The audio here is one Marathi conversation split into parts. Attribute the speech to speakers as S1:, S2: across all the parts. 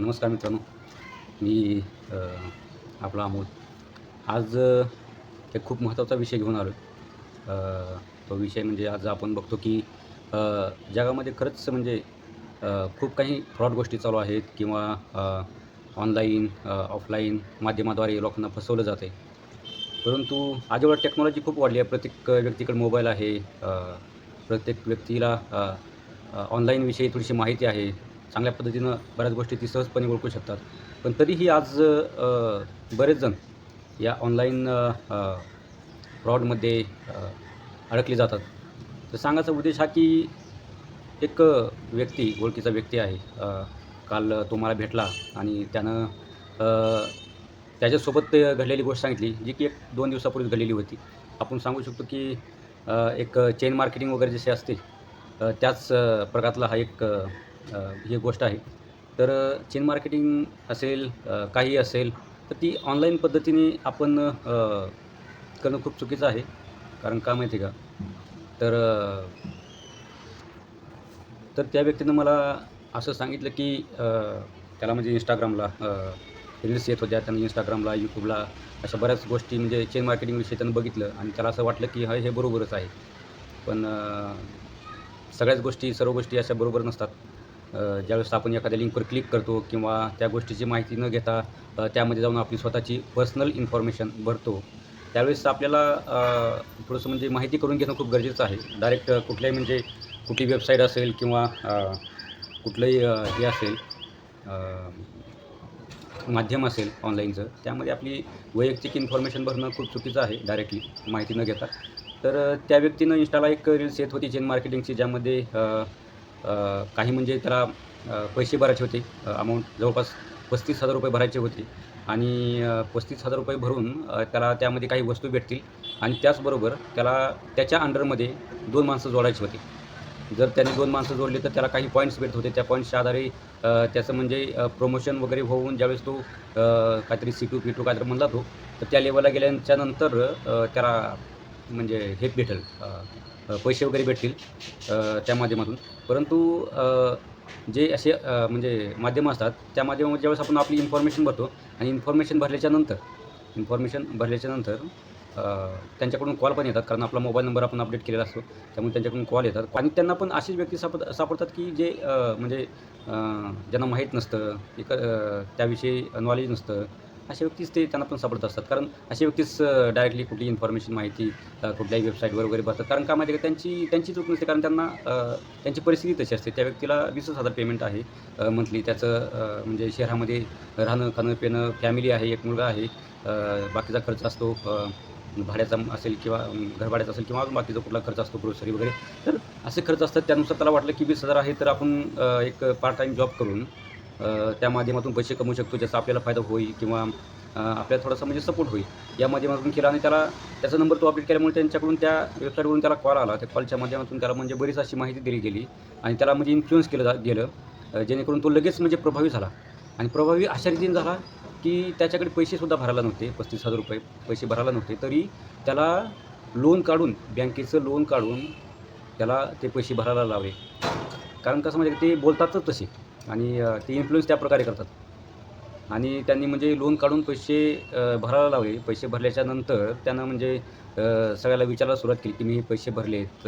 S1: नमस्कार मित्रांनो. मी आपला अमोल. आज एक खूप महत्त्वाचा विषय घेऊन आलो तो विषय म्हणजे आज आपण बघतो की जगामध्ये खरंच म्हणजे खूप काही फ्रॉड गोष्टी चालू आहेत किंवा ऑनलाईन ऑफलाईन माध्यमाद्वारे लोकांना फसवलं जातं आहे परंतु आजवर टेक्नॉलॉजी खूप वाढली आहे. प्रत्येक व्यक्तीकडे मोबाईल आहे. प्रत्येक व्यक्तीला ऑनलाईनविषयी थोडीशी माहिती आहे. चांगल्या पद्धतीनं बऱ्याच गोष्टी ती सहजपणे ओळखू शकतात. पण तरीही आज बरेचजण बरेच जण या ऑनलाईन फ्रॉडमध्ये अडकले जातात. तर सांगायचा उद्देश हा की एक व्यक्ती ओळखीचा व्यक्ती आहे. काल तो मला भेटला आणि त्यानं त्याच्यासोबत ते घडलेली गोष्ट सांगितली जी की एक दोन दिवसापूर्वी घडलेली होती. आपण सांगू शकतो की एक चेन मार्केटिंग वगैरे जसे असते त्याच प्रकारातला हा एक ही गोष्ट आहे. तर चेन मार्केटिंग असेल काही असेल तर ती ऑनलाईन पद्धतीने आपण करणं खूप चुकीचं आहे. कारण का माहिती आहे का? तर तर त्या व्यक्तीनं मला असं सांगितलं की त्याला म्हणजे इंस्टाग्रामला रील्स येत होत्या. त्यानं इंस्टाग्रामला यूट्यूबला अशा बऱ्याच गोष्टी म्हणजे चेन मार्केटिंगविषयी त्यानं बघितलं आणि त्याला असं वाटलं की हा हे बरोबरच आहे. पण सगळ्याच गोष्टी सर्व गोष्टी अशा बरोबर नसतात. ज्यावेळेस आपण एखाद्या लिंकवर क्लिक करतो किंवा त्या गोष्टीची माहिती न घेता त्यामध्ये जाऊन आपली स्वतःची पर्सनल इन्फॉर्मेशन भरतो. त्यावेळेस आपल्याला थोडंसं म्हणजे माहिती करून घेणं खूप गरजेचं आहे. डायरेक्ट कुठल्याही म्हणजे कुठली वेबसाईट असेल किंवा कुठलंही हे असेल माध्यम असेल ऑनलाईनचं त्यामध्ये आपली वैयक्तिक इन्फॉर्मेशन भरणं खूप चुकीचं आहे डायरेक्टली माहिती न घेता. तर त्या व्यक्तीनं इंस्टाला एक रील्स येत होती चेन मार्केटिंगची ज्यामध्ये काही म्हणजे त्याला पैसे भरायचे होते. अमाऊंट जवळपास पस्तीस हजार रुपये भरायचे होते. आणि पस्तीस हजार रुपये भरून त्याला त्यामध्ये काही वस्तू भेटतील. आणि त्याचबरोबर त्याला त्याच्या अंडरमध्ये दोन माणसं जोडायची होती. जर त्याने दोन माणसं जोडली तर त्याला काही पॉईंट्स भेटत होते. त्या पॉईंट्सच्या आधारे त्याचं म्हणजे प्रमोशन वगैरे होऊन ज्यावेळेस तो काहीतरी सी टू पी टू काहीतरी म्हणला तो तर त्या लेवलला गेल्याच्यानंतर त्याला म्हणजे हे भेटेल. पैसे वगैरे भेटतील त्या माध्यमातून. परंतु जे असे म्हणजे माध्यमं असतात त्या माध्यमामध्ये ज्यावेळेस आपण आपली इन्फॉर्मेशन भरतो आणि इन्फॉर्मेशन भरल्याच्या नंतर इन्फॉर्मेशन भरल्याच्या नंतर त्यांच्याकडून कॉल पण येतात कारण आपला मोबाईल नंबर आपण अपडेट केलेला असतो त्यामुळे त्यांच्याकडून कॉल येतात. आणि त्यांना पण अशीच व्यक्ती सापड सापडतात की जे म्हणजे ज्यांना माहीत नसतं एक त्याविषयी नॉलेज नसतं अशा व्यक्तीच ते त्यांना पण सापडत असतात. कारण अशा व्यक्तीच डायरेक्टली कुठली इन्फॉर्मेशन माहिती कुठल्याही वेबसाईटवर वगैरे भरतात कारण का माहिती आहे का त्यांची त्यांची चूक नसते. कारण त्यांना त्यांची परिस्थिती तशी असते. त्या व्यक्तीला वीसच हजार पेमेंट आहे मंथली त्याचं म्हणजे शहरामध्ये राहणं खाणं पिणं फॅमिली आहे एक मुलगा आहे बाकीचा खर्च असतो भाड्याचा असेल किंवा घरभाड्याचा असेल किंवा अजून बाकीचा कुठला खर्च असतो ग्रोसरी वगैरे. तर असे खर्च असतात. त्यानुसार त्याला वाटलं की वीस हजार आहे तर आपण एक पार्ट टाईम जॉब करून त्या माध्यमातून पैसे कमवू शकतो ज्याचा आपल्याला फायदा होईल किंवा आपल्याला थोडासा म्हणजे सपोर्ट होईल. या माध्यमातून केला आणि त्याला त्याचा नंबर तो अपडेट केल्यामुळे त्यांच्याकडून त्या वेबसाईटवरून त्याला कॉल आला. त्या कॉलच्या माध्यमातून त्याला म्हणजे बरीच अशी माहिती दिली गेली आणि त्याला म्हणजे इन्फ्लुएन्स केलं जा गेलं. जेणेकरून तो लगेच म्हणजे प्रभावी झाला. आणि प्रभावी अशा रीतीने झाला की त्याच्याकडे पैसेसुद्धा भरायला नव्हते पस्तीस हजार रुपये पैसे भरायला नव्हते. तरी त्याला लोन काढून बँकेचं लोन काढून त्याला ते पैसे भरायला लावले. कारण कसं म्हणजे ते बोलतातच तसे. आणि ते इन्फ्लुएन्स त्या प्रकारे करतात. आणि त्यांनी म्हणजे लोन काढून पैसे भरायला लावले. पैसे भरल्याच्या नंतर त्यानं म्हणजे सगळ्याला विचारायला सुरुवात केली की मी हे पैसे भरलेत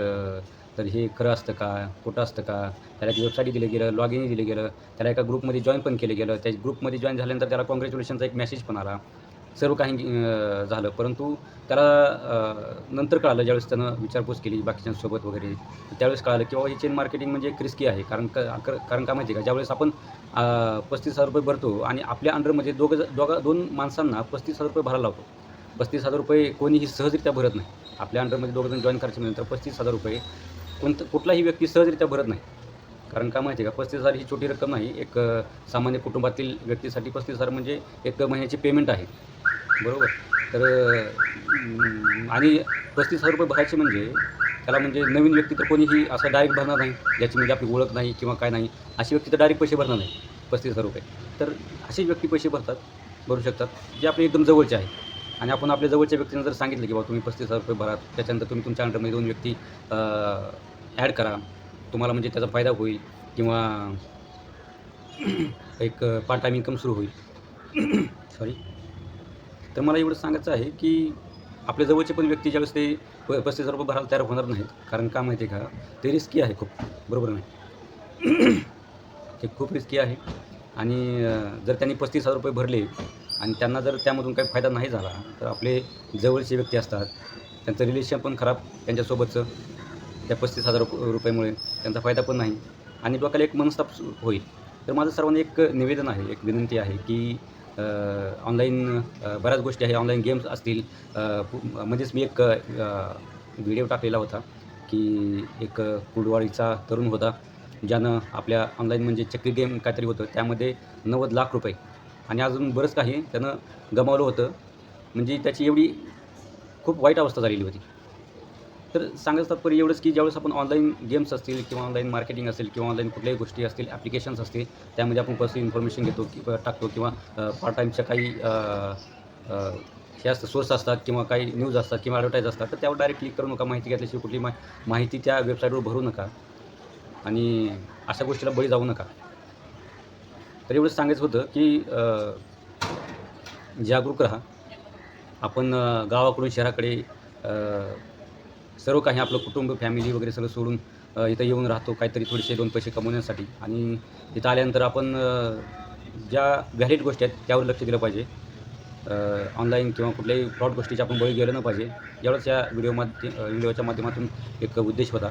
S1: तर हे खरं असतं का? खोटं असतं का? त्याला एक वेबसाईट दिलं गेलं लॉग इन दिलं गेलं. त्याला एका ग्रुपमध्ये जॉईन पण केलं गेलं. त्या ग्रुपमध्ये जॉईन झाल्यानंतर त्याला कॉंग्रॅच्युलेशनचा एक मेसेज पण आला. सर्व काही झालं. परंतु त्याला नंतर कळालं ज्यावेळेस त्यानं विचारपूस केली बाकीच्यांसोबत वगैरे त्यावेळेस कळालं की बाबा ही चेन मार्केटिंग म्हणजे एक रिस्की आहे. कारण क कारण का माहिती आहे का? ज्यावेळेस आपण पस्तीस हजार रुपये भरतो आणि आपल्या अंडरमध्ये दोघं दोघा दोन माणसांना पस्तीस हजार रुपये भरायला लावतो. पस्तीस हजार रुपये कोणीही सहजरित्या भरत नाही. आपल्या अंडरमध्ये दोघं जण जॉईन करायचे नंतर पस्तीस हजार रुपये कोणतं कुठलाही व्यक्ती सहजरित्या भरत नाही. कारण का माहिती आहे का? पस्तीस हजार ही छोटी रक्कम नाही एक सामान्य कुटुंबातील व्यक्तीसाठी पस्तीस हजार म्हणजे एक महिन्याची पेमेंट आहे. बरोबर? तर आणि पस्तीस हजार रुपये भरायचे म्हणजे त्याला म्हणजे नवीन व्यक्ती तर कोणीही असं डायरेक्ट भरणार नाही ज्याची म्हणजे आपली ओळख नाही किंवा काय नाही अशी व्यक्ती तर डायरेक्ट पैसे भरणार नाही पस्तीस हजार रुपये. तर अशी व्यक्ती पैसे भरतात भरू शकतात जे आपले एकदम जवळचे आहे आणि आपण आपल्या जवळच्या व्यक्तीनं जर सांगितलं की बाबा तुम्ही पस्तीस हजार रुपये भरा त्याच्यानंतर तुम्ही तुमच्या अंडरमध्ये दोन व्यक्ती ॲड करा तुम्हाला म्हणजे त्याचा फायदा होईल किंवा एक पार्ट टाईम इन्कम सुरू होईल. सॉरी तर मला एवढं सांगायचं आहे की आपल्या जवळचे पण व्यक्ती ज्यावेळेस ते प पस्तीस हजार रुपये भरायला तयार होणार नाहीत कारण का माहिती आहे का? ते रिस्की आहे खूप. बरोबर नाही ते खूप रिस्की आहे. आणि जर त्यांनी पस्तीस हजार रुपये भरले आणि त्यांना जर त्यामधून काही फायदा नाही झाला तर आपले जवळचे व्यक्ती असतात त्यांचं रिलेशन पण खराब त्यांच्यासोबतचं. त्या पस्तीस हजार रुप रुपयामुळे त्यांचा फायदा पण नाही. आणि डोक्याला एक मनस्ताप होईल. तर माझं सर्वांना एक निवेदन आहे एक विनंती आहे की ऑनलाईन बऱ्याच गोष्टी आहे. ऑनलाईन गेम्स असतील. म्हणजेच मध्येच मी एक व्हिडिओ टाकलेला होता की एक कुडवाळीचा तरुण होता. ज्यानं आपल्या ऑनलाईन म्हणजे चक्री गेम काहीतरी होतं. त्यामध्ये नव्वद लाख रुपये. आणि अजून बरंच काही त्यानं गमावलं होतं. म्हणजे त्याची एवढी खूप वाईट अवस्था झालेली होती. तर सांगायचं तात्पर्य एवढंच की ज्यावेळेस आपण ऑनलाईन गेम्स असतील किंवा ऑनलाईन मार्केटिंग असेल किंवा ऑनलाईन कुठल्याही गोष्टी असतील ॲप्लिकेशन्स असतील त्यामध्ये आपण पर्सनल इन्फॉर्मेशन घेतो किंवा टाकतो किंवा पार्ट टाईमच्या काही हे असतं सोर्स असतात किंवा काही न्यूज असतात किंवा ॲडव्हर्टाईज असतात तर त्यावर डायरेक्ट क्लिक करू नका माहिती घेतल्याशिवाय कुठली मा माहिती त्या वेबसाईटवर भरू नका आणि अशा गोष्टीला बळी जाऊ नका. तर एवढंच सांगायचं होतं की जागरूक राहा. आपण गावाकडून शहराकडे सर्व काही आपलं कुटुंब फॅमिली वगैरे सगळं सोडून इथं येऊन राहतो. काहीतरी थोडेसे दोन पैसे कमवण्यासाठी. आणि इथं आल्यानंतर आपण ज्या व्हॅलिड गोष्टी आहेत त्यावर लक्ष दिलं पाहिजे. ऑनलाईन किंवा कुठल्याही फ्रॉड गोष्टीचे आपण बळी गेलं न पाहिजे. एवढंच या व्हिडिओ माध्य व्हिडिओच्या माध्यमातून एक उद्देश होता.